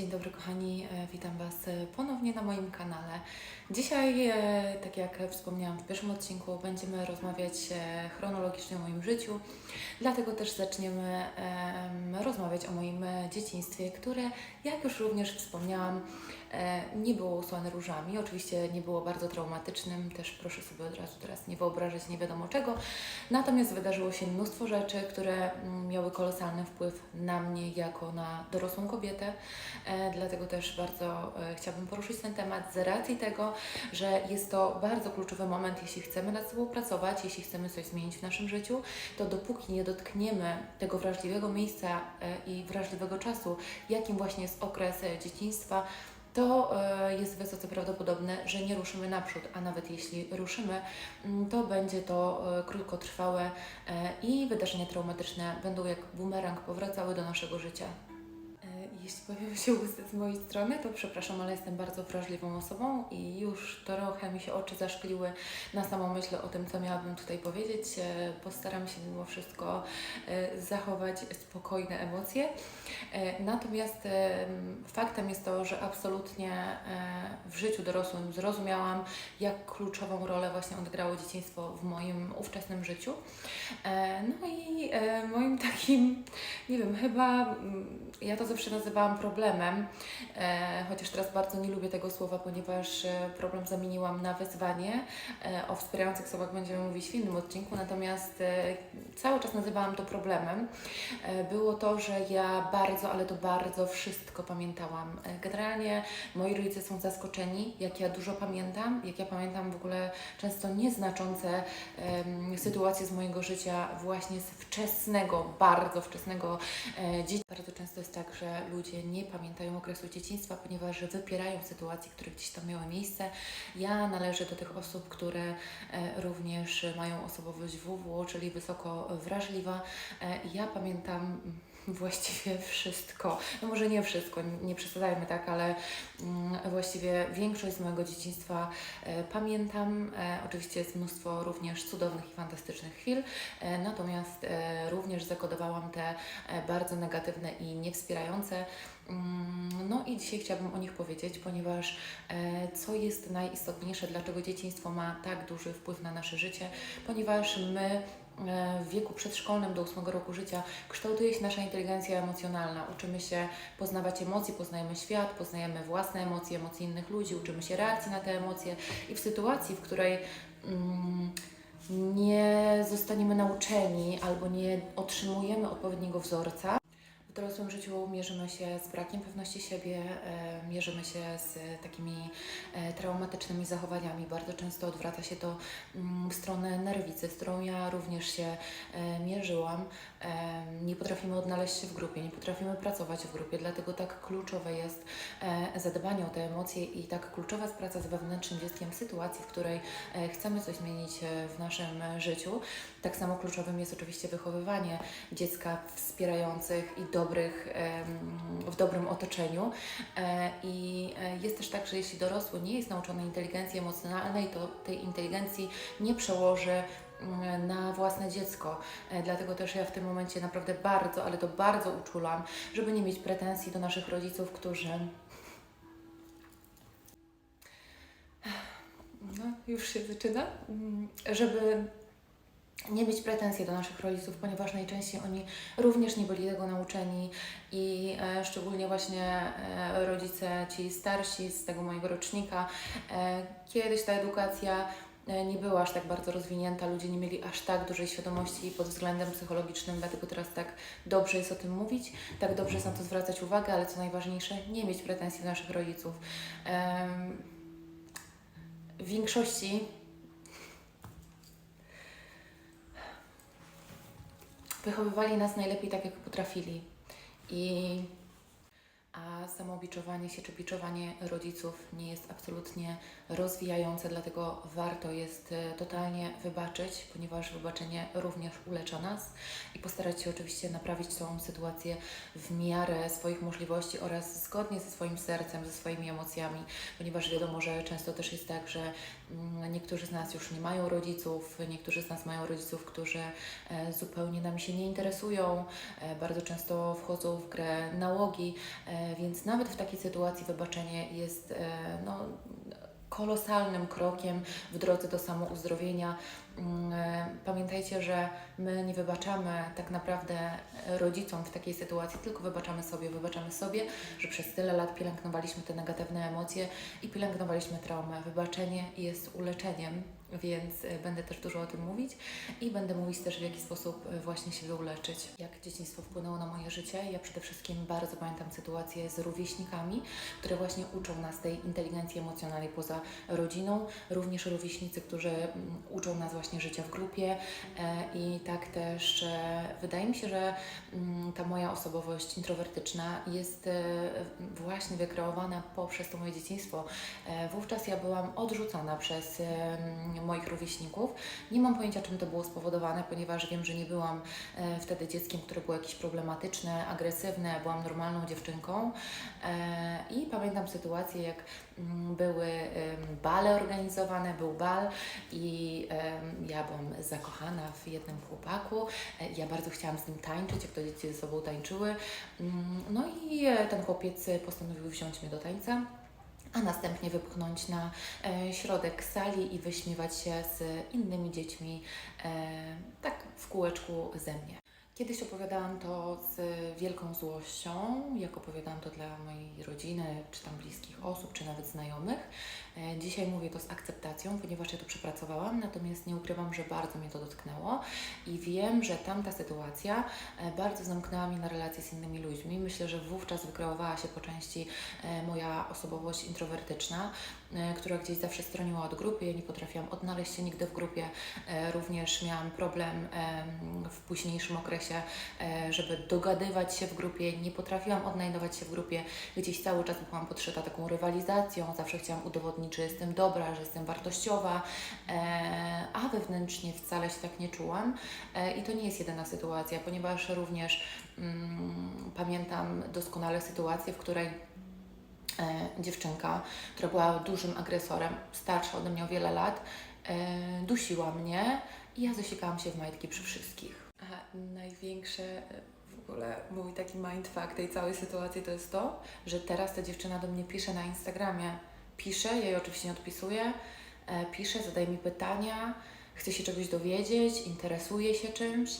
Dzień dobry kochani, E, witam Was ponownie na moim kanale. Dzisiaj, e, tak jak wspomniałam w pierwszym odcinku, będziemy rozmawiać e, chronologicznie o moim życiu, dlatego też zaczniemy em, rozmawiać o moim dzieciństwie, które, jak już również wspomniałam, nie było usłane różami. Oczywiście nie było bardzo traumatycznym, też proszę sobie od razu teraz nie wyobrażać nie wiadomo czego. Natomiast wydarzyło się mnóstwo rzeczy, które mm, miały kolosalny wpływ na mnie jako na dorosłą kobietę. E, dlatego też bardzo e, chciałabym poruszyć ten temat z racji tego, że jest to bardzo kluczowy moment, jeśli chcemy nad sobą pracować, jeśli chcemy coś zmienić w naszym życiu, to dopóki nie dotkniemy tego wrażliwego miejsca e, i wrażliwego czasu, jakim właśnie jest okres e, dzieciństwa, to e, jest wysoce prawdopodobne, że nie ruszymy naprzód, a nawet jeśli ruszymy, mm, to będzie to e, krótkotrwałe e, i wydarzenia traumatyczne będą jak bumerang powracały do naszego życia. Jeśli pojawią się łzy z mojej strony, to przepraszam, ale jestem bardzo wrażliwą osobą i już trochę mi się oczy zaszkliły na samą myśl o tym, co miałabym tutaj powiedzieć. E, Postaram się mimo wszystko e, zachować spokojne emocje. E, Natomiast faktem jest to, że absolutnie w życiu dorosłym zrozumiałam, jak kluczową rolę właśnie odegrało dzieciństwo w moim ówczesnym życiu. No i moim takim, nie wiem, chyba mm, ja to zawsze nazywałam problemem, e, chociaż teraz bardzo nie lubię tego słowa, ponieważ e, problem zamieniłam na wyzwanie. E, O wspierających osobach będziemy mówić w innym odcinku, natomiast cały czas nazywałam to problemem. Było to, że ja bardzo, ale to bardzo wszystko pamiętałam. Generalnie moi rodzice są zaskoczeni, jak ja dużo pamiętam, jak ja pamiętam w ogóle często nieznaczące sytuacje z mojego życia właśnie z wczesnego, bardzo wczesnego e, dzieci. Bardzo często jest tak, że ludzie nie pamiętają okresu dzieciństwa, ponieważ wypierają sytuacje, które gdzieś tam miały miejsce. Ja należę do tych osób, które e, również mają osobowość WW, czyli wysoko wrażliwa. E, ja pamiętam mm, właściwie wszystko. No może nie wszystko, nie przesadzajmy tak, ale mm, właściwie większość z mojego dzieciństwa e, pamiętam. E, oczywiście jest mnóstwo również cudownych i fantastycznych chwil, e, natomiast również zakodowałam te bardzo negatywne i niewspierające. Mm, No i dzisiaj chciałabym o nich powiedzieć, ponieważ co jest najistotniejsze, dlaczego dzieciństwo ma tak duży wpływ na nasze życie, ponieważ my w wieku przedszkolnym do 8 roku życia kształtuje się nasza inteligencja emocjonalna. Uczymy się poznawać emocje, poznajemy świat, poznajemy własne emocje, emocje innych ludzi, uczymy się reakcji na te emocje i w sytuacji, w której mm, nie zostaniemy nauczeni albo nie otrzymujemy odpowiedniego wzorca, w dorosłym życiu mierzymy się z brakiem pewności siebie, e, mierzymy się z takimi e, traumatycznymi zachowaniami. Bardzo często odwraca się to mm, w stronę nerwicy, z którą ja również się e, mierzyłam. Nie potrafimy odnaleźć się w grupie, nie potrafimy pracować w grupie, dlatego tak kluczowe jest zadbanie o te emocje i tak kluczowa jest praca z wewnętrznym dzieckiem w sytuacji, w której chcemy coś zmienić w naszym życiu. Tak samo kluczowym jest oczywiście wychowywanie dziecka wspierających i dobrych, w dobrym otoczeniu. E, I e, jest też tak, że jeśli dorosły nie jest nauczony inteligencji emocjonalnej, to tej inteligencji nie przełoży mm, na własne dziecko. E, Dlatego też ja w tym momencie naprawdę bardzo, ale to bardzo uczulam, żeby nie mieć pretensji do naszych rodziców, którzy. No, już się zaczyna. Mm, Żeby nie mieć pretensji do naszych rodziców, ponieważ najczęściej oni również nie byli tego nauczeni i e, szczególnie właśnie e, rodzice ci starsi z tego mojego rocznika, e, kiedyś ta edukacja e, nie była aż tak bardzo rozwinięta, ludzie nie mieli aż tak dużej świadomości pod względem psychologicznym, dlatego teraz tak dobrze jest o tym mówić, tak dobrze jest na to zwracać uwagę, ale co najważniejsze, nie mieć pretensji do naszych rodziców. W większości wychowywali nas najlepiej tak, jak potrafili. I a samobiczowanie się czy biczowanie rodziców nie jest absolutnie rozwijające, dlatego warto jest e, totalnie wybaczyć, ponieważ wybaczenie również ulecza nas i postarać się oczywiście naprawić tą sytuację w miarę swoich możliwości oraz zgodnie ze swoim sercem, ze swoimi emocjami, ponieważ wiadomo, że często też jest tak, że mm, niektórzy z nas już nie mają rodziców, niektórzy z nas mają rodziców, którzy e, zupełnie nami się nie interesują, e, bardzo często wchodzą w grę nałogi, e, nawet w takiej sytuacji wybaczenie jest e, no, kolosalnym krokiem w drodze do samouzdrowienia. Mm, e, Pamiętajcie, że my nie wybaczamy tak naprawdę rodzicom w takiej sytuacji, tylko wybaczamy sobie. Wybaczamy sobie, że przez tyle lat pielęgnowaliśmy te negatywne emocje i pielęgnowaliśmy traumę. Wybaczenie jest uleczeniem, więc e, będę też dużo o tym mówić i będę mówić też w jaki sposób e, właśnie się uleczyć. Jak dzieciństwo wpłynęło na moje życie? Ja przede wszystkim bardzo pamiętam sytuację z rówieśnikami, które właśnie uczą nas tej inteligencji emocjonalnej poza rodziną. Również rówieśnicy, którzy mm, uczą nas właśnie życia w grupie e, i tak też e, wydaje mi się, że mm, ta moja osobowość introwertyczna jest e, właśnie wykreowana poprzez to moje dzieciństwo. Wówczas ja byłam odrzucana przez moich rówieśników. Nie mam pojęcia, czym to było spowodowane, ponieważ wiem, że nie byłam e, wtedy dzieckiem, które było jakieś problematyczne, agresywne, byłam normalną dziewczynką. E, I pamiętam sytuację, jak mm, były bale organizowane, był bal i ja byłam zakochana w jednym chłopaku. E, Ja bardzo chciałam z nim tańczyć, jak to dzieci ze sobą tańczyły. Mm, No i ten chłopiec postanowił wziąć mnie do tańca a następnie wypchnąć na e, środek sali i wyśmiewać się z innymi dziećmi e, tak w kółeczku ze mnie. Kiedyś opowiadałam to z wielką złością, jak opowiadałam to dla mojej rodziny, czy tam bliskich osób, czy nawet znajomych. E, Dzisiaj mówię to z akceptacją, ponieważ ja to przepracowałam, natomiast nie ukrywam, że bardzo mnie to dotknęło i wiem, że tamta sytuacja e, bardzo zamknęła mnie na relacje z innymi ludźmi. Myślę, że wówczas wykreowała się po części e, moja osobowość introwertyczna, która gdzieś zawsze stroniła od grupy. Ja nie potrafiłam odnaleźć się nigdy w grupie. Również miałam problem em, w późniejszym okresie, e, żeby dogadywać się w grupie. Nie potrafiłam odnajdować się w grupie. Gdzieś cały czas byłam podszyta taką rywalizacją. Zawsze chciałam udowodnić, że jestem dobra, że jestem wartościowa, e, a wewnętrznie wcale się tak nie czułam. E, I to nie jest jedyna sytuacja, ponieważ również mm, pamiętam doskonale sytuację, w której dziewczynka, która była dużym agresorem, starsza ode mnie o wiele lat, dusiła mnie i ja zasikałam się w majtki przy wszystkich. A największe e, w ogóle mój taki mindfuck tej całej sytuacji to jest to, że teraz ta dziewczyna do mnie pisze na Instagramie. Pisze, ja jej oczywiście nie odpisuję, e, pisze, zadaje mi pytania, chce się czegoś dowiedzieć, interesuje się czymś.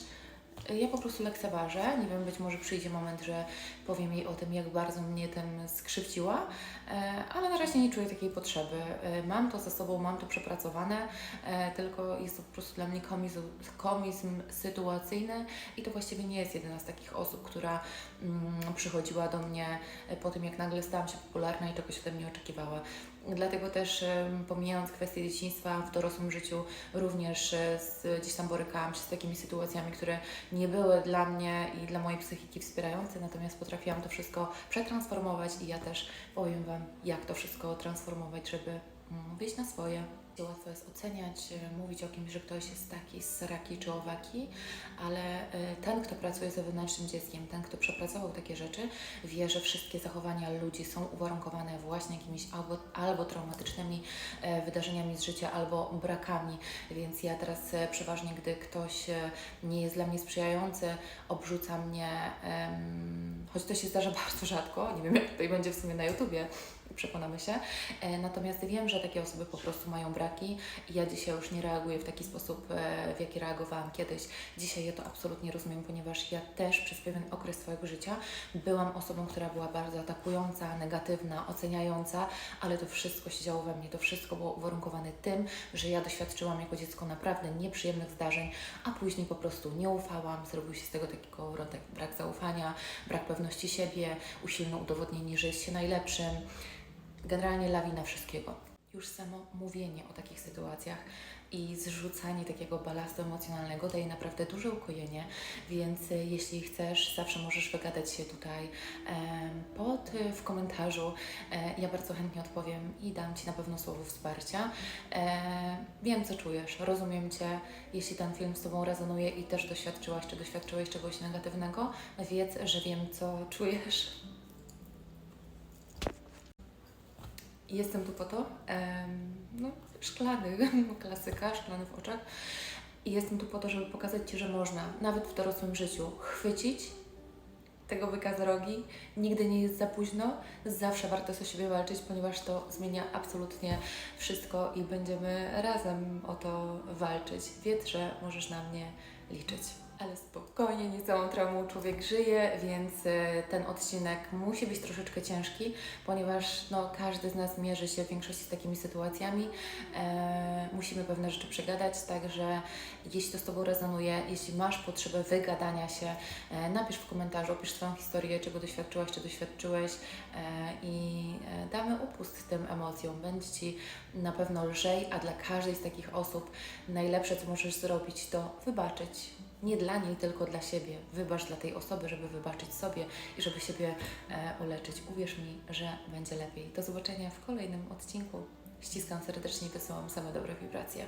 Ja po prostu lekceważę. Nie wiem, być może przyjdzie moment, że powiem jej o tym, jak bardzo mnie tym skrzywdziła, e, ale na razie nie czuję takiej potrzeby. E, Mam to za sobą, mam to przepracowane, e, tylko jest to po prostu dla mnie komizm, komizm sytuacyjny i to właściwie nie jest jedyna z takich osób, która mm, przychodziła do mnie po tym, jak nagle stałam się popularna i czegoś ode mnie oczekiwała. Dlatego też pomijając kwestie dzieciństwa, w dorosłym życiu również e, z, gdzieś tam borykałam się z takimi sytuacjami, które nie były dla mnie i dla mojej psychiki wspierające, natomiast potrafiłam to wszystko przetransformować i ja też powiem Wam, jak to wszystko transformować, żeby mm, wyjść na swoje. Łatwo jest oceniać, e, mówić o kimś, że ktoś jest taki sraki czy owaki, ale e, ten, kto pracuje z wewnętrznym dzieckiem, ten, kto przepracował takie rzeczy, wie, że wszystkie zachowania ludzi są uwarunkowane właśnie jakimiś albo, albo traumatycznymi e, wydarzeniami z życia, albo brakami. Więc ja teraz przeważnie, gdy ktoś nie jest dla mnie sprzyjający, obrzuca mnie, choć to się zdarza bardzo rzadko, nie wiem jak tutaj będzie w sumie na YouTubie, przekonamy się. E, Natomiast wiem, że takie osoby po prostu mają braki i ja dzisiaj już nie reaguję w taki sposób, e, w jaki reagowałam kiedyś. Dzisiaj ja to absolutnie rozumiem, ponieważ ja też przez pewien okres swojego życia byłam osobą, która była bardzo atakująca, negatywna, oceniająca, ale to wszystko się działo we mnie, to wszystko było uwarunkowane tym, że ja doświadczyłam jako dziecko naprawdę nieprzyjemnych zdarzeń, a później po prostu nie ufałam, zrobił się z tego taki kołowrotek, brak zaufania, brak pewności siebie, usilne udowodnienie, że jest się najlepszym, generalnie lawina wszystkiego. Już samo mówienie o takich sytuacjach i zrzucanie takiego balastu emocjonalnego daje naprawdę duże ukojenie, więc jeśli chcesz, zawsze możesz wygadać się tutaj pod w komentarzu. E, ja bardzo chętnie odpowiem i dam Ci na pewno słowo wsparcia. E, wiem, co czujesz, rozumiem Cię. Jeśli ten film z Tobą rezonuje i też doświadczyłaś czy doświadczyłeś czegoś negatywnego, wiedz, że wiem, co czujesz. Jestem tu po to, no, szklany, klasyka, szklany w oczach. I jestem tu po to, żeby pokazać Ci, że można, nawet w dorosłym życiu, chwycić tego byka rogi. Nigdy nie jest za późno, zawsze warto o siebie walczyć, ponieważ to zmienia absolutnie wszystko i będziemy razem o to walczyć. Wiedz, że możesz na mnie liczyć. Ale spokojnie, nie całą traumą człowiek żyje, więc e, ten odcinek musi być troszeczkę ciężki, ponieważ no, każdy z nas mierzy się w większości z takimi sytuacjami. E, musimy pewne rzeczy przegadać, także jeśli to z Tobą rezonuje, jeśli masz potrzebę wygadania się, e, napisz w komentarzu, opisz swoją historię, czego doświadczyłaś, czy doświadczyłeś e, i e, damy upust tym emocjom. Będzie Ci na pewno lżej, a dla każdej z takich osób najlepsze, co możesz zrobić, to wybaczyć. Nie dla niej, tylko dla siebie. Wybacz dla tej osoby, żeby wybaczyć sobie i żeby siebie e, uleczyć. Uwierz mi, że będzie lepiej. Do zobaczenia w kolejnym odcinku. Ściskam serdecznie i wysyłam same dobre wibracje.